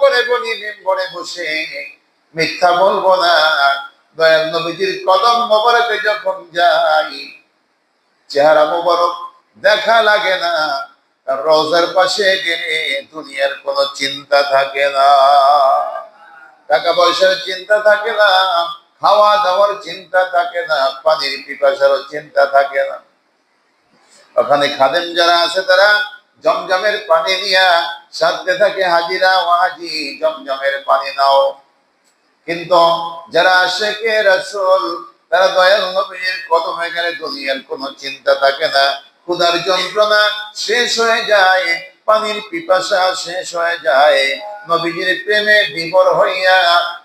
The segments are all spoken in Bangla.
করে বলি মেম্বরে বসে। মিথ্যা বলব না। দয়াল নবীজির কদম মোবারকে যখন যাই, চেহারা মোবারক দেখা লাগে না। রোজার পাশে গেলে দুনিয়ার কোনো চিন্তা থাকে না। টাকা পয়সার চিন্তা থাকে না। খাওয়া দাওয়ার চিন্তা থাকে না। পানির পিপাসারও চিন্তা থাকে না। ওখানে খাদেম যারা আছে তারা জমজমের পানি নিয়া সাথে থাকে হাজিরা ও হাজি জমজমের পানি নাও। কিন্তু যারা কে রাসূল, তারা দয়াল নবীর কদমে গেলে দুনিয়ার কোনো চিন্তা থাকে না। ক্ষুধার যন্ত্রণা শেষ হয়ে যায়, পানির পিপাসা শেষ হয়ে যায়। নবীজির প্রেমে বিভোর হইয়া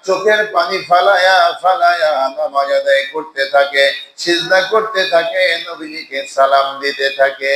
চোখের পানি ফালায়া ফালায়া নামাজ আদায় করতে থাকে, সিজদা করতে থাকে, নবীজিকে সালাম দিতে থাকে।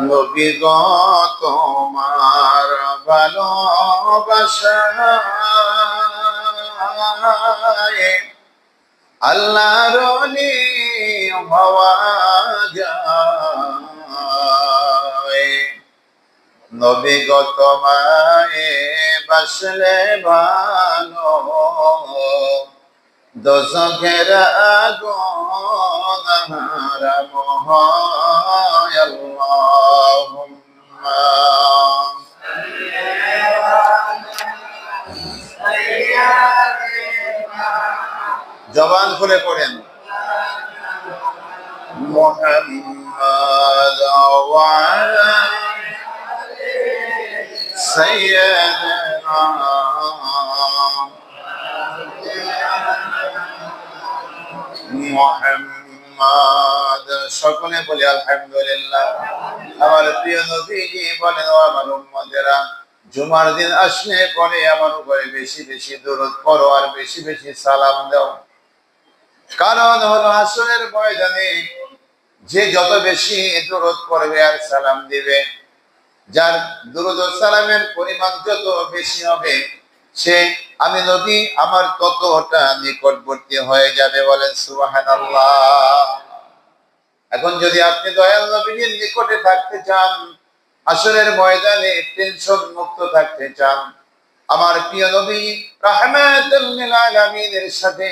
নবী গো তোমার ভালোবাসায় আল্লাহর হওয়া যায়। নবীগত মায়ে বাসলে ভালো। দশকের আগুন হারাম হয় আল্লাহুম্মা জবান খুলে পড়েন মোহাম্মদ ওয়ালা سيدنا মোহাম্মদ সকলে বলি আলহামদুলিল্লাহ আমার প্রিয় নবীজি বলেন, ও আমার উম্মতেরা, জুমার দিন আসলে পরে আমার উপরে বেশি বেশি দূরত করো আর বেশি বেশি সালাম দাও। কারণ হলো আসরের ময়দানে যে যত বেশি দূরত করবে আর সালাম দিবে, যার দুরুদ ও সালামের পরিমাণ যত বেশি হবে, সে আমি নবী আমার ততটা নিকটবর্তী হয়ে যাবে বলেন সুবহানাল্লাহ। এখন যদি আপনি দয়াল নিকটে থাকতে চান আসরের ময়দানে টেনশন মুক্ত থাকতে চান, আমার প্রিয় নবী, রাহমাতুল সাথে